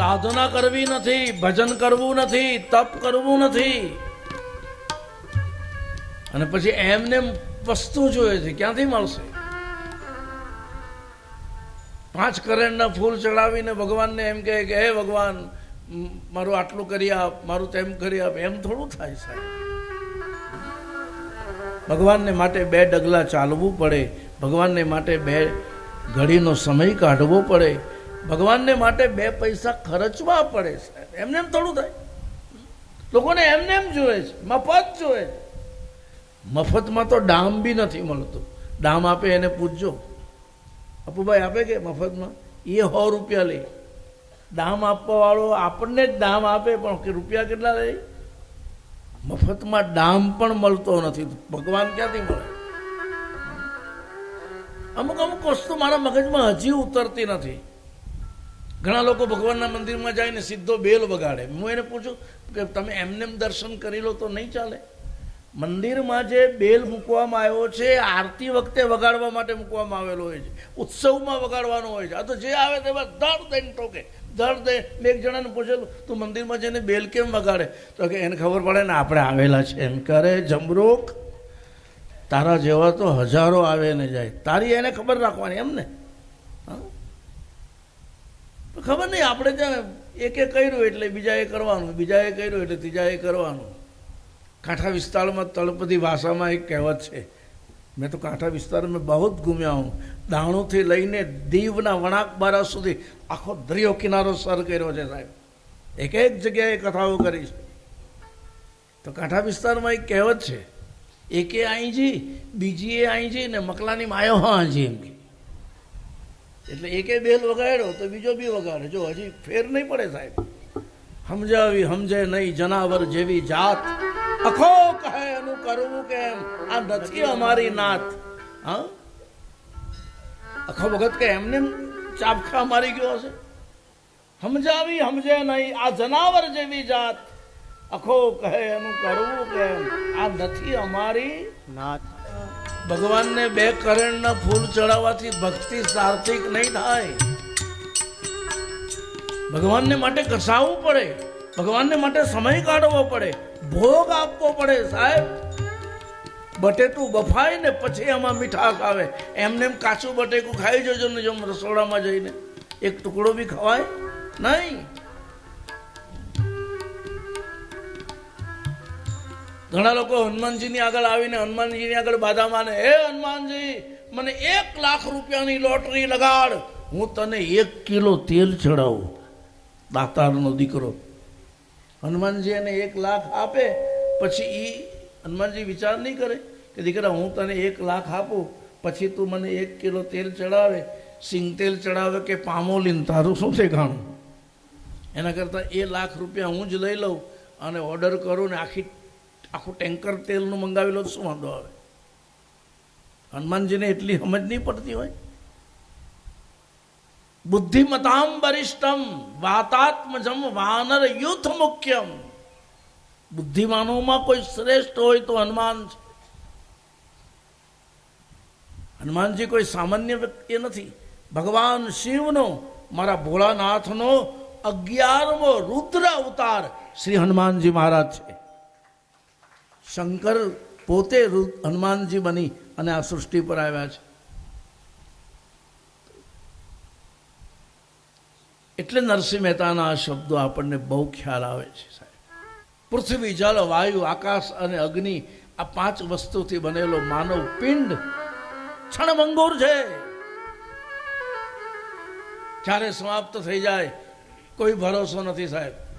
સાધના કરવી નથી, ભજન કરવું નથી, તપ કરવું નથી. અને પછી એમને વસ્તુ જોઈએ છે ક્યાંથી મળશે? પાંચ કરેણના ફૂલ ચડાવીને ભગવાનને એમ કહે કે, હે ભગવાન મારું આટલું કરી આપ, મારું તેમ કરી આપ. એમ થોડું થાય સાહેબ. ભગવાનને માટે બે ડગલા ચાલવું પડે, ભગવાનને માટે બે ઘડીનો સમય કાઢવો પડે. ભગવાનને માટે બે પૈસા ખર્ચવા પડે છે. એમને એમ થોડું થાય. લોકોને એમને એમ જોઈએ છે. મફત જોઈએ છે. મફતમાં તો ડામ બી નથી મળતું. ડામ આપે એને પૂછજો. અપુભાઈ આપે કે મફતમાં? એ સો રૂપિયા લે. દામ આપવા વાળો આપણને જ દામ આપે, પણ કે રૂપિયા કેટલા લે? મફતમાં દામ પણ મળતો નથી. ભગવાન ક્યાંથી મળે? અમુક અમુક વસ્તુ મારા મગજમાં હજી ઉતરતી નથી. ઘણા લોકો ભગવાનના મંદિરમાં જઈને સીધો બેલ વગાડે. હું એને પૂછું કે તમે એમને એમ દર્શન કરી લો તો નહીં ચાલે? મંદિરમાં જે બેલ મૂકવામાં આવ્યો છે, આરતી વખતે વગાડવા માટે મૂકવામાં આવેલો હોય છે. ઉત્સવમાં વગાડવાનો હોય છે. આ તો જે આવે તેમાં દર દઈને ટોકે. દર દે. મેં એક જણાને પૂછેલું, તું મંદિરમાં જઈને બેલ કેમ વગાડે? તો કે, એને ખબર પડે ને આપણે આવેલા છે. એમ કરે, જમરૂક, તારા જેવા તો હજારો આવે ને જાય. તારી એને ખબર રાખવાની એમ ને? હા? ખબર નહીં, આપણે ત્યાં એકે કર્યું એટલે બીજાએ કરવાનું, બીજાએ કર્યું એટલે ત્રીજાએ કરવાનું. કાંઠા વિસ્તારમાં તળપદી ભાષામાં એક કહેવત છે. મેં તો કાંઠા વિસ્તારમાં બહુ જ ઘૂમ્યા હું. દાણુથી લઈને દીવના વણાકબારા સુધી આખો દરિયો કિનારો સર કર્યો છે સાહેબ. એક એક જગ્યાએ કથાઓ કરી છે. તો કાંઠા વિસ્તારમાં એક કહેવત છે. એકે આઈજી બીજી એ આઈજી ને મકલાની માયો હા આજી એમ કે. એટલે એકે બેલ વગાડ્યો તો બીજો બી વગાડે. જો હજી ફેર નહીં પડે સાહેબ. સમજાવી સમજે નહીં, જનાવર જેવી જાત. અખો કહે, એનું કરવું કેમ? આ નથી અમારી નાત. હા? અખો વખત કે એમને ચાપખા મારી ગયો હશે? સમજાવી સમજે નહીં, આ જનાવર જેવી જાત. અખો કહે, એનું કરવું કેમ? આ નથી અમારી નાથ ભગવાનને બે કરેણના ફૂલ ચડાવવાથી ભક્તિ સાર્થિક નહીં થાય. ભગવાનને માટે કસાવવું પડે. ભગવાનને માટે સમય કાઢવો પડે. ભોગ આપવો પડે, સાહેબ. બટેટું બફાય ને પછી આમાં મીઠાશ આવે. એમને એમ કાચું બટેકું ખાઈ જજો ને જો રસોડામાં જઈને. એક ટુકડો બી ખવાય નહીં. ઘણા લોકો હનુમાનજીની આગળ આવીને હનુમાનજીની આગળ બાધા માને, હે હનુમાનજી, મને એક લાખ રૂપિયાની લોટરી લગાડ, હું તને એક કિલો તેલ ચડાવું. દાતારનો દીકરો હનુમાનજી એને એક લાખ આપે, પછી એ હનુમાનજી વિચાર નહીં કરે કે, દીકરા, હું તને એક લાખ આપું, પછી તું મને એક કિલો તેલ ચડાવે, સિંગ તેલ ચડાવે કે પામોલીન તારું શું છે ઘાણું એના કરતાં એ લાખ રૂપિયા હું જ લઈ લઉં અને ઓર્ડર કરું ને આખી આખું ટેન્કર તેલનું મંગાવેલો શું વાંધો આવે? હનુમાનજીને એટલી સમજ નહીં પડતી હોય? બુદ્ધિમતામ વરિષ્ઠમ, વાતાત્મજમ, વાનર યુથ મુખ્યમ. બુદ્ધિમાનોમાં કોઈ શ્રેષ્ઠ હોય તો હનુમાન છે. હનુમાનજી કોઈ સામાન્ય વ્યક્તિ નથી. ભગવાન શિવનો, મારા ભોળાનાથનો અગિયારમો રુદ્ર અવતાર શ્રી હનુમાનજી મહારાજ છે. શંકર પોતે હનુમાનજી બની અને આ સૃષ્ટિ પર આવ્યા છે. એટલે નરસિંહ મહેતાના આ શબ્દો આપણને બહુ ખ્યાલ આવે છે, સાહેબ. પૃથ્વી, જળ, વાયુ, આકાશ અને અગ્નિ આ પાંચ વસ્તુથી બનેલો માનવ પિંડ ક્ષણભંગુર છે. ક્યારે સમાપ્ત થઈ જાય, કોઈ ભરોસો નથી, સાહેબ.